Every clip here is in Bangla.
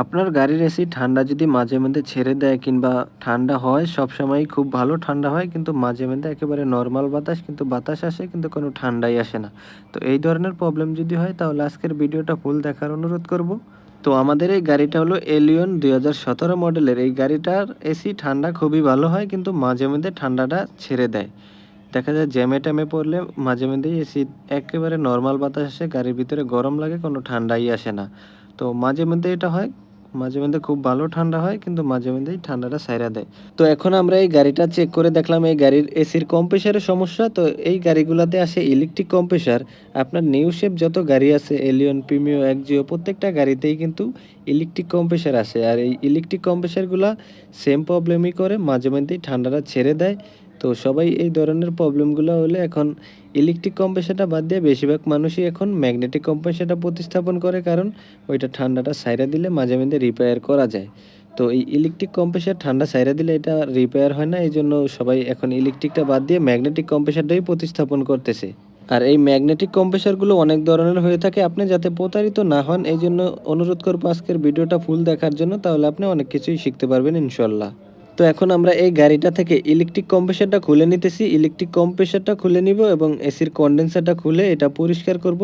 আপনার গাড়ির এসি ঠান্ডা যদি মাঝে মধ্যে ছেড়ে দেয় কিংবা ঠান্ডা হয় সবসময়ই খুব ভালো ঠান্ডা হয়, কিন্তু মাঝে মধ্যে একেবারে নর্মাল বাতাস, কিন্তু বাতাস আসে, কিন্তু কোনো ঠান্ডাই আসে না। তো এই ধরনের প্রবলেম যদি হয়, তাহলে আজকের ভিডিওটা ফুল দেখার অনুরোধ করব। তো আমাদের এই গাড়িটা হলো এলিয়ন দুই হাজার সতেরো মডেলের এই গাড়িটার এসি ঠান্ডা খুবই ভালো হয়, কিন্তু মাঝে মধ্যে ঠান্ডাটা ছেড়ে দেয়। দেখা যায় জ্যামে ট্যামে পড়লে মাঝে মধ্যেই এসি একেবারে নর্মাল বাতাস আসে, গাড়ির ভিতরে গরম লাগে, কোনো ঠান্ডাই আসে না। তো মাঝে মধ্যে এটা হয়, মাঝে মধ্যে খুব ভালো ঠান্ডা হয়, কিন্তু মাঝে মধ্যেই ঠান্ডাটা সাইরা দেয়। তো এখন আমরা এই গাড়িটা চেক করে দেখলাম, এই গাড়ির এসির কম্প্রেসারের সমস্যা, তো এই গাড়িগুলোতে আসে ইলেকট্রিক কম্প্রেসার আপনার নিউ শেপ যত গাড়ি আছে এলিয়ন প্রিমিও একজিও প্রত্যেকটা গাড়িতেই কিন্তু ইলেকট্রিক কম্প্রেসার আসে। আর এই ইলেকট্রিক কম্প্রেসারগুলো সেম প্রবলেমই করে, মাঝে মধ্যেই ঠান্ডাটা ছেড়ে দেয়। তো সবাই এই ধরনের প্রবলেমগুলো হলে এখন ইলেকট্রিক কম্প্রেসারটা বাদ দিয়ে বেশিরভাগ মানুষই এখন ম্যাগনেটিক কম্প্রেসারটা প্রতিস্থাপন করে কারণ ওইটা ঠান্ডাটা সাইরা দিলে মাঝে মাঝে রিপেয়ার করা যায়। তো এই ইলেকট্রিক কম্প্রেসার ঠান্ডা সাইরা দিলে এটা রিপেয়ার হয় না এই জন্য সবাই এখন ইলেকট্রিকটা বাদ দিয়ে ম্যাগনেটিক কম্প্রেসারটাই প্রতিস্থাপন করতেছে। আর এই ম্যাগনেটিক কম্প্রেসারগুলো অনেক ধরনের হয়ে থাকে, আপনি যাতে প্রতারিত না হন এই জন্য অনুরোধ করব আজকের ভিডিওটা ফুল দেখার জন্য, তাহলে আপনি অনেক কিছুই শিখতে পারবেন ইনশাল্লাহ। তো এখন আমরা এই গাড়িটা থেকে ইলেকট্রিক কম্প্রেসারটা খুলে নিতেছি। ইলেকট্রিক কম্প্রেসারটা খুলে নিব এবং এসির কন্ডেন্সারটা খুলে এটা পরিষ্কার করব।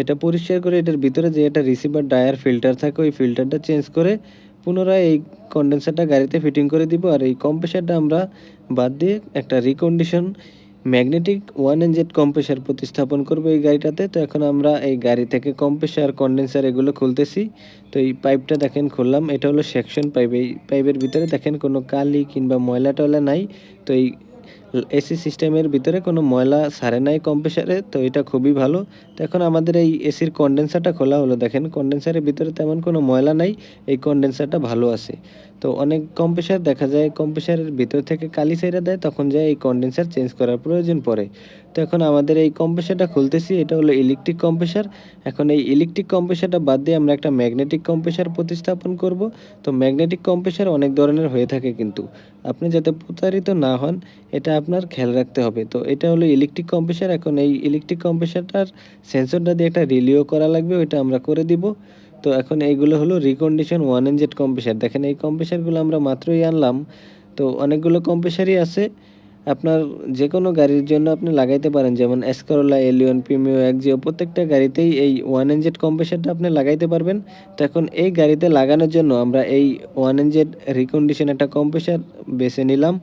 এটা পরিষ্কার করে এটার ভিতরে যে এটা রিসিভার ডায়ার ফিল্টার থাকে, ওই ফিল্টারটা চেঞ্জ করে পুনরায় এই কন্ডেন্সারটা গাড়িতে ফিটিং করে দিব। আর এই কম্প্রেসারটা আমরা বাদ দিয়ে একটা recondition magnetic one NZ compressor প্রতিস্থাপন করব এই গাড়িটাতে। তো এখন আমরা এই গাড়ি থেকে কম্প্রেসার কন্ডেন্সার এগুলো খুলতেছি। তো এই পাইপটা দেখেন, খুললাম। এটা হলো সেকশন পাইপ এই পাইপের ভিতরে দেখেন, কোনো কালি কিংবা ময়লা টয়লা নাই। তো এই এসি সিস্টেমের ভিতরে কোনো ময়লা সারে নাই কম্প্রেসারে তো এটা খুবই ভালো। তো এখন আমাদের এই এসির কন্ডেন্সারটা খোলা হলো। দেখেন কন্ডেন্সারের ভিতরে তেমন কোনো ময়লা নাই। এই কন্ডেন্সারটা ভালো আছে। তো অনেক কম্প্রেসার দেখা যায় কম্প্রেসারের ভিতর থেকে কালি সাইরা দেয়, তখন যায় এই কন্ডেন্সার চেঞ্জ করার প্রয়োজন পড়ে। তো এখন আমাদের এই কম্প্রেসারটা খুলতেছি, এটা হলো ইলেকট্রিক কম্প্রেসার এখন এই ইলেকট্রিক কম্প্রেসারটা বাদ দিয়ে আমরা একটা ম্যাগনেটিক কম্প্রেসার প্রতিস্থাপন করব। তো ম্যাগনেটিক কম্প্রেসার অনেক ধরনের হয়ে থাকে কিন্তু। আপনি যাতে প্রতারিত না হন, এটা আপনার খেয়াল রাখতে হবে। তো এটা হলো ইলেকট্রিক কম্প্রেসার এখন এই ইলেকট্রিক কম্প্রেসারটার সেন্সরটা দিয়ে একটা রিলিও করা লাগবে, ওইটা আমরা করে দিব। তো এখন এইগুলো হলো রিকন্ডিশন ওয়ান এনজেড কম্প্রেসার দেখেন এই কম্প্রেসারগুলো আমরা মাত্রই আনলাম। তো অনেকগুলো কম্প্রেসারই আছে। আপনার যে কোনো গাড়ির জন্য আপনি লাগাইতে পারেন। যেমন এসকরোলা এলিয়ন প্রিমিও একজিও প্রত্যেকটা গাড়িতেই এই ওয়ান এনজেড কম্প্রেসারটা আপনি লাগাইতে পারবেন। তো এখন এই গাড়িতে লাগানোর জন্য আমরা এই ওয়ান এনজেড রিকন্ডিশন একটা কম্প্রেসার বেছে নিলাম।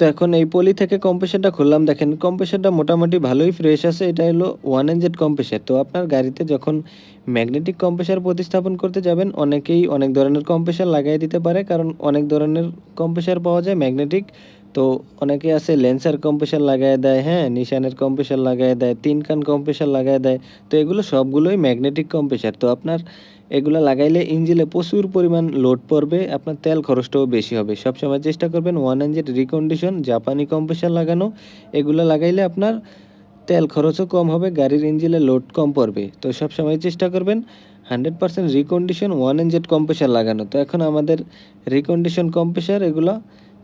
তো এখন এই পলি থেকে কম্প্রেসারটা খুললাম। দেখেন কম্প্রেসারটা মোটামুটি ভালোই ফ্রেশ আছে। এটা হলো ওয়ান এনজেড কম্প্রেসার তো আপনার গাড়িতে যখন ম্যাগনেটিক কম্প্রেসার প্রতিস্থাপন করতে যাবেন, অনেকেই অনেক ধরনের কম্প্রেসার লাগাই দিতে পারে। কারণ অনেক ধরনের কম্প্রেসার পাওয়া যায় ম্যাগনেটিক তো অনেকে আছে লেন্সার কম্প্রেসার লাগাই দেয় হ্যাঁ নিশানের কম্প্রেসার লাগাই দেয়, তিন কান কম্প্রেসার লাগাই দেয়, তো এগুলো সবগুলোই ম্যাগনেটিক কম্প্রেসার। তো আপনার এগুলো লাগাইলে ইঞ্জিলে প্রচুর পরিমাণ লোড পড়বে, আপনার তেল খরচটাও বেশি হবে। সবসময় চেষ্টা করবেন ওয়ান এনজেড রিকন্ডিশন জাপানি কম্প্রেসার লাগানো, এগুলো লাগাইলে আপনার তেল খরচও কম হবে, গাড়ির ইঞ্জিলে লোড কম পড়বে। তো সবসময় চেষ্টা করবেন hundred percent recondition one NZ compressor লাগানো। তো এখন আমাদের রিকন্ডিশন কম্প্রেসার, এগুলো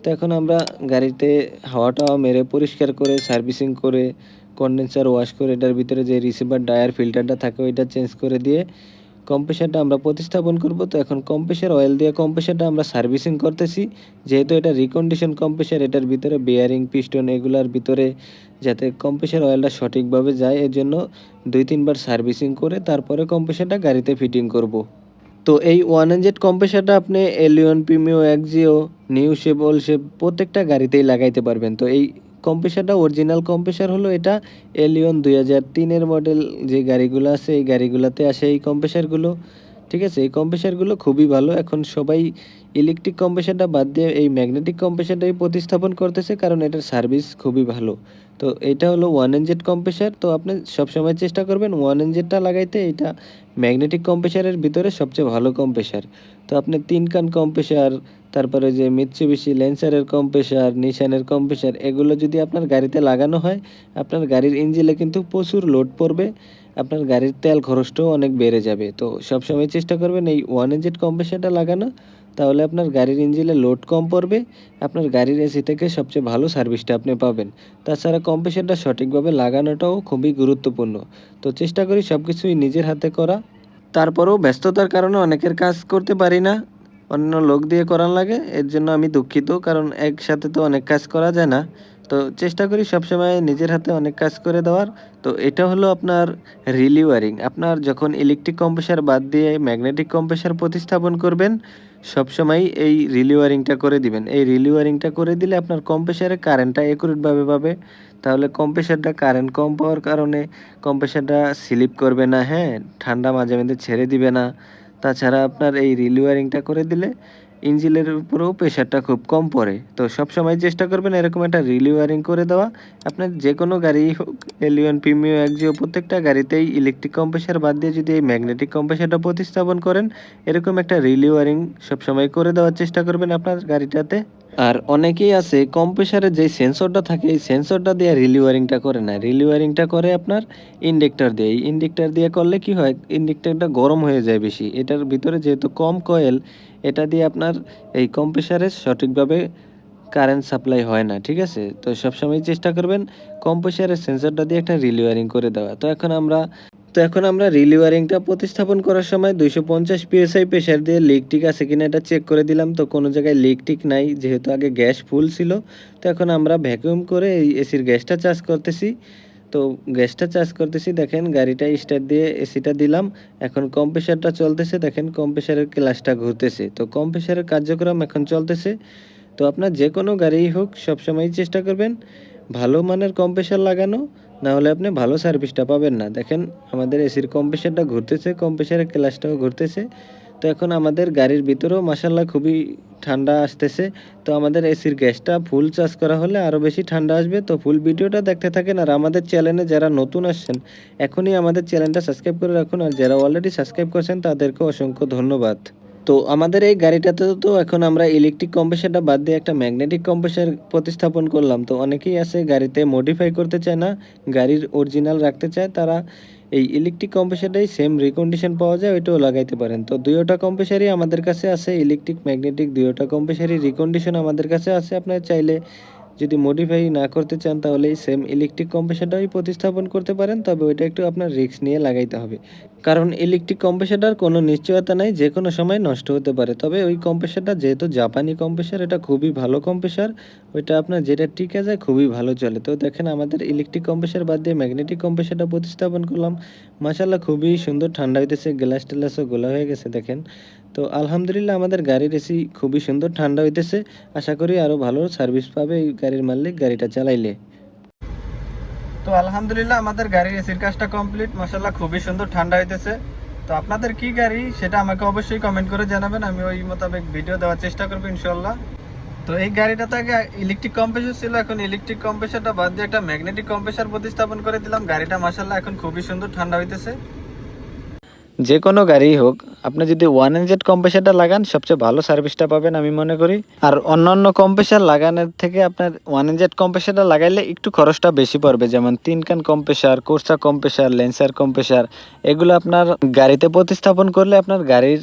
তো এখন আমরা গাড়িতে হাওয়া টাওয়া মেরে পরিষ্কার করে সার্ভিসিং করে কন্ডেন্সার ওয়াশ করে, এটার ভিতরে যে রিসিভার ডায়ার ফিল্টারটা থাকে ওইটা চেঞ্জ করে দিয়ে কম্প্রেসারটা আমরা প্রতিস্থাপন করব তো এখন কম্প্রেসার অয়েল দিয়ে কম্প্রেসারটা আমরা সার্ভিসিং করতেছি যেহেতু এটা রিকন্ডিশন কম্প্রেসার এটার ভিতরে বেয়ারিং পিস্টন এগুলার ভিতরে যাতে কম্প্রেসার অয়েলটা সঠিকভাবে যায়, এর জন্য দুই তিনবার সার্ভিসিং করে তারপরে কম্প্রেসারটা গাড়িতে ফিটিং করব। তো এই ওয়ান এনজেড কম্প্রেসারটা আপনি Allion Premio Axio new shape old shape প্রত্যেকটা গাড়িতেই লাগাইতে পারবেন। তো এই কম্প্রেসারটা অরিজিনাল কম্প্রেসার হলো এটা এলিয়ন দুই হাজার তিনের মডেল যে গাড়িগুলো আছে, এই গাড়িগুলোতে আসে এই কম্প্রেসারগুলো ঠিক আছে? এই কম্প্রেসারগুলো খুবই ভালো। এখন সবাই ইলেকট্রিক কম্প্রেসারটা বাদ দিয়ে এই ম্যাগনেটিক কম্প্রেসারটাই প্রতিস্থাপন করতেছে, কারণ এটার সার্ভিস খুবই ভালো। তো এটা হলো ওয়ান এনজেড কম্প্রেসার তো আপনি সবসময় চেষ্টা করবেন ওয়ান এনজেডটা লাগাইতে, এটা ম্যাগনেটিক কম্প্রেসারের ভিতরে সবচেয়ে ভালো কম্প্রেসার তো আপনি তিন কান কম্প্রেসার তারপরে যে মিৎসুবিশি লেন্সারের কম্প্রেসার নিশানের কম্প্রেসার এগুলো যদি আপনার গাড়িতে লাগানো হয়, আপনার গাড়ির ইঞ্জিনে কিন্তু প্রচুর লোড পড়বে, আপনার গাড়ির তেল খরচটাও অনেক বেড়ে যাবে। তো সবসময় চেষ্টা করবেন এই ওয়ান এনজেড কম্প্রেসারটা লাগানো। তাহলে আপনার গাড়ির ইঞ্জিনে লোড কম পড়বে, আপনার গাড়ির এসি থেকে সবচেয়ে ভালো সার্ভিসটা আপনি পাবেন। তাছাড়া কম্প্রেসারটা সঠিকভাবে লাগানোটাও খুবই গুরুত্বপূর্ণ। তো চেষ্টা করি সব কিছুই নিজের হাতে করা। তারপরেও ব্যস্ততার কারণে অনেকের কাজ করতে পারি না। অন্য লোক দিয়ে করার লাগে, এর জন্য আমি দুঃখিত, কারণ একসাথে তো অনেক কাজ করা যায় না। তো চেষ্টা করি সবসময় নিজের হাতে অনেক কাজ করে দেওয়ার। তো এটা হলো আপনার রিলি ওয়ারিং আপনার যখন ইলেকট্রিক কম্প্রেসার বাদ দিয়ে ম্যাগনেটিক কম্প্রেসার প্রতিস্থাপন করবেন সবসময় এই রিলিওয়ারিংটা করে দিবেন। এই রিলিওয়ারিংটা করে দিলে আপনার কম্প্রেসারে কারেন্টটা একুরেটভাবে পাবে। তাহলে কম্প্রেসারটা কারেন্ট কম পাওয়ার কারণে কম্প্রেসারটা স্লিপ করবে না হ্যাঁ? ঠান্ডা মাঝে মাঝে ছেড়ে দিবে না। তাছাড়া আপনার এই রিলিওয়ারিংটা করে দিলে ইঞ্জিনের উপরেও প্রেশারটা খুব কম পড়ে। তো সব সময় চেষ্টা করবেন এরকম একটা রিলি ওয়ারিং করে দেওয়া। আপনার যে কোনো গাড়ি হোক এলিয়ন প্রিমিও একজিও প্রত্যেকটা গাড়িতেই ইলেকট্রিক কম্প্রেসার বাদ দিয়ে যদি এই ম্যাগনেটিক কম্প্রেসারটা প্রতিস্থাপন করেন, এরকম একটা রিলি ওয়ারিং সবসময় করে দেওয়ার চেষ্টা করবেন আপনার গাড়িটাতে। আর অনেকেই আছে কম্প্রেসারের যে সেন্সরটা থাকে, এই সেন্সরটা দিয়ে রিলি ওয়ারিংটা করে না রিলি ওয়ারিংটা করে আপনার ইন্ডেক্টর দিয়ে। এই ইন্ডেক্টর দিয়ে করলে কি হয়, ইন্ডেক্টরটা গরম হয়ে যায় বেশি। এটার ভিতরে যেহেতু কম কয়েল এটা দিয়ে আপনার এই কম্প্রেসারে সঠিকভাবে কারেন্ট সাপ্লাই হয় না, ঠিক আছে? তো সবসময় চেষ্টা করবেন কম্প্রেসারের সেন্সরটা দিয়ে একটা রিলিওয়ারিং করে দেওয়া। তো এখন আমরা, তো এখন আমরা রিলিওয়ারিংটা প্রতিস্থাপন করার সময় দুইশো পঞ্চাশ পিএসআই প্রেশার দিয়ে লিক টিক আছে কিনা এটা চেক করে দিলাম। তো কোনো জায়গায় লিক টিক নাই, যেহেতু আগে গ্যাস ফুল ছিল। তো এখন আমরা ভ্যাকুয়াম করে এই এসির গ্যাসটা চার্জ করতেছি। তো গ্যাসটা চার্জ করতেছি, দেখেন গাড়িটা স্টার্ট দিয়ে এসিটা দিলাম, এখন কম্প্রেসারটা চলতেছে, দেখেন কম্প্রেসারের ক্লাসটা ঘুরতেছে, তো কম্প্রেসারের কার্যক্রম এখন চলতেছে, তো আপনার যে কোনো গাড়িই হোক সবসময় চেষ্টা করবেন ভালো মানের কম্প্রেসার লাগানো, না হলে আপনি ভালো সার্ভিসটা পাবেন না। দেখেন আমাদের এসির কম্প্রেসারটা ঘুরতেছে কম্প্রেসারের ক্লাসটাও ঘুরতেছে তো এখন আমাদের গাড়ির ভিতরেও মাসাল্লাহ খুবই ঠান্ডা আসতেছে। তো আমাদের এসির গ্যাসটা ফুল চার্জ করা হলে আরও বেশি ঠান্ডা আসবে। তো ফুল ভিডিওটা দেখতে থাকেন আর আমাদের চ্যানেলে যারা নতুন আসছেন, এখনই আমাদের চ্যানেলটা সাবস্ক্রাইব করে রাখুন আর যারা অলরেডি সাবস্ক্রাইব করছেন, তাদেরকে অসংখ্য ধন্যবাদ। তো আমাদের এই গাড়িটাতে তো এখন আমরা ইলেকট্রিক কম্প্রেসারটা বাদ দিয়ে একটা ম্যাগনেটিক কম্প্রেসার প্রতিস্থাপন করলাম। তো অনেকেই আছে গাড়িতে মডিফাই করতে চায় না, গাড়ির অরিজিনাল রাখতে চায়, তারা এই ইলেকট্রিক কম্প্রেসারটাই সেম রিকন্ডিশন পাওয়া যায়, ওইটাও লাগাইতে পারেন। তো দুইটা কম্প্রেসারই আমাদের কাছে আছে ইলেকট্রিক ম্যাগনেটিক দুইটা কম্প্রেসারই রিকন্ডিশন আমাদের কাছে আছে। আপনার চাইলে যদি মডিফাই না করতে চান তাহলে সেম ইলেকট্রিক কম্প্রেসারটাই প্রতিস্থাপন করতে পারেন, তবে ওইটা একটু আপনার রিস্ক নিয়ে লাগাইতে হবে। কারণ ইলেকট্রিক কম্প্রেসারটার কোনো নিশ্চয়তা নাই যে কোনো সময় নষ্ট হতে পারে। তবে ওই কম্প্রেসারটা যেহেতু জাপানি কম্প্রেসার এটা খুবই ভালো কম্প্রেসার ওইটা আপনার যেটা টিকে যায় খুবই ভালো চলে। তো দেখেন আমাদের ইলেকট্রিক কম্প্রেসার বাদ দিয়ে ম্যাগনেটিক কম্প্রেসারটা প্রতিস্থাপন করলাম। মাসাল্লাহ খুবই সুন্দর, ঠান্ডা হইতেছে গ্লাস টেলাসও গোলা হয়ে গেছে, দেখেন। তো আলহামদুলিল্লাহ আমাদের গাড়ির এসি খুবই সুন্দর, ঠান্ডা হইতেছে। আশা করি আরও ভালো সার্ভিস পাবে এই গাড়ির মালিক, গাড়িটা চালাইলে। তো আলহামদুলিল্লাহ আমাদের গাড়ির এসির কাজটা কমপ্লিট মাসাল্লাহ খুবই সুন্দর, ঠান্ডা হইতেছে। তো আপনাদের কি গাড়ি, সেটা আমাকে অবশ্যই কমেন্ট করে জানাবেন, আমি ওই মোতাবেক ভিডিও দেওয়ার চেষ্টা করব ইনশাল্লাহ তো এই গাড়িটাতে আগে ইলেকট্রিক কম্প্রেসার ছিল, এখন ইলেকট্রিক কম্প্রেসারটা বাদ দিয়ে একটা ম্যাগনেটিক কম্প্রেসার প্রতিস্থাপন করে দিলাম, গাড়িটা মাসাল্লাহ এখন খুবই সুন্দর, ঠান্ডা হইতেছে। যে কোনো গাড়ি হোক, আপনি যদি ওয়ান এনজেড কম্প্রেসারটা লাগান, সবচেয়ে ভালো সার্ভিসটা পাবেন আমি মনে করি। আর অন্যান্য কম্প্রেসার লাগানোর থেকে আপনার ওয়ান এনজেড কম্প্রেসারটা লাগাইলে একটু খরচটা বেশি পড়বে, যেমন তিন কান compressor Corsa compressor Lancer compressor এগুলো আপনার গাড়িতে প্রতিস্থাপন করলে আপনার গাড়ির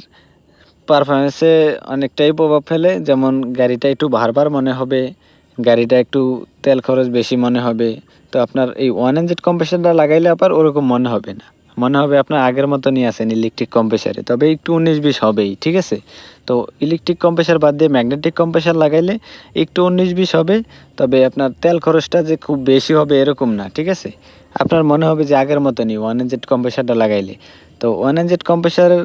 পারফরমেন্সে অনেকটাই প্রভাব ফেলে, যেমন গাড়িটা একটু ভারবার মনে হবে, গাড়িটা একটু তেল খরচ বেশি মনে হবে, তো আপনার এই ওয়ান এনজেড কম্প্রেসারটা লাগাইলে আবার ওরকম মনে হবে না। মনে হবে আপনার আগের মতনই আছেন ইলেকট্রিক কম্প্রেসারে তবে একটু উনিশ বিশ হবেই, ঠিক আছে? তো ইলেকট্রিক কম্প্রেসার বাদ দিয়ে ম্যাগনেটিক কম্প্রেসার লাগাইলে একটু উনিশ বিশ হবে, তবে আপনার তেল খরচটা যে খুব বেশি হবে এরকম না, ঠিক আছে? আপনার মনে হবে যে আগের মতনই ওয়ান এনজেড কম্প্রেসারটা লাগাইলে। তো ওয়ান এনজেড কম্প্রেসারের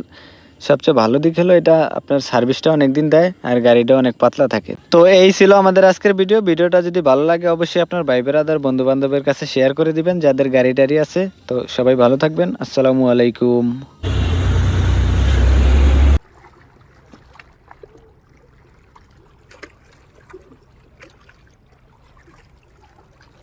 সবচেয়ে ভালো দিক হলো এটা আপনার সার্ভিসটা অনেক দিন দেয় আর গাড়িটা অনেক পাতলা থাকে। তো এই ছিল আমাদের আজকের ভিডিও। ভিডিওটা যদি ভালো লাগে অবশ্যই আপনার ভাই বেরাদার বন্ধু বান্ধবের কাছে শেয়ার করে দিবেন, যাদের গাড়ি টাড়ি আছে। তো সবাই ভালো থাকবেন। আসসালামু আলাইকুম।